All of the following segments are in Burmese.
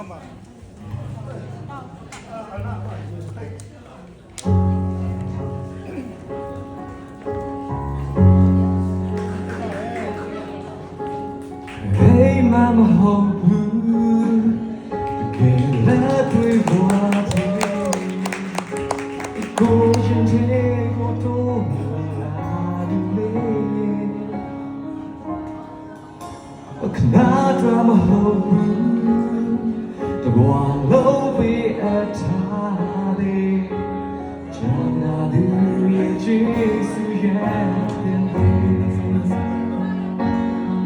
မ်းပါဟေးမမဟုတ်ဘူးတကယ်လက်တွေ့ဘဝတည်းကိုရှင်တဲ့ကိုတော့လာဒီ လေအခနာဒရမဟုတ်ဘူးတဘဝလုံးပြီးအထားတဲ့ချမ်းသာသူရဲ့ကျေးဇူးရဲ့တင်တယ်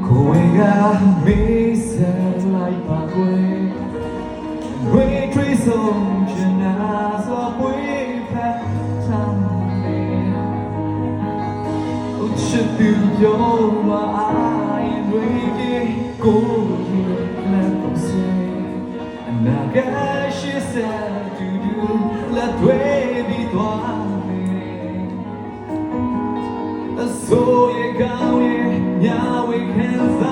ကိုယ်ကမေးဆက်လိုက်ပါကွယ်ဝေးထွေးဆုံးချင်နာစွာပွေးဖက်ချမ်းတယ်အချစ်သူပြောမှာအိုင်တွေကြီးကိုယ်ရဲ့ ရဲ့ည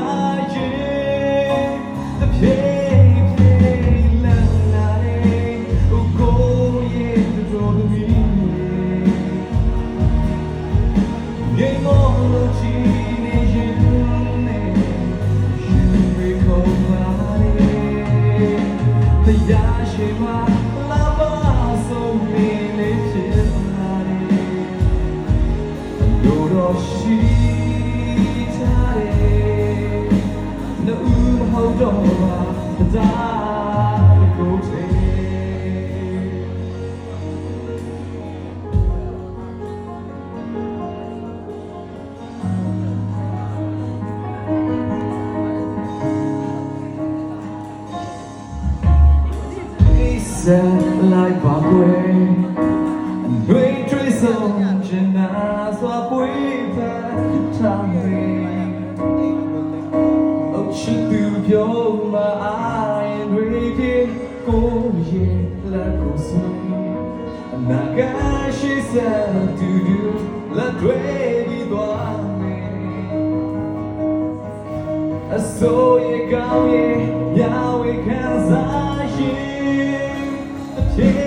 sẽ lại vào quê nuôi trôi sông trên nà xoa quý ပြောမှာအိုင်တွေပြေကိုရဲ့လက်ကိုဆွေးအနာဂတ်ရှိစတူတူလက်တွေပြီးသွားမယ်အစိုးရကောင်းရဲ့ညဝေခံစားရင်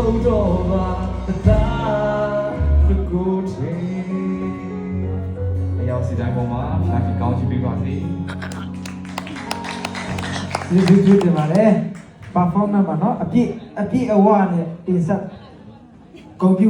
hold over the dark, the good thing. စီတိုင်းပေါ်မှာဖခင်ကောင်းချီးပေးပါစေ။ဒီဒီဒီတင်ပါလေ။ performance မှာနော်အပြည့်အပြည့်အဝနဲ့တင်ဆက်ဂုဏ်ပြု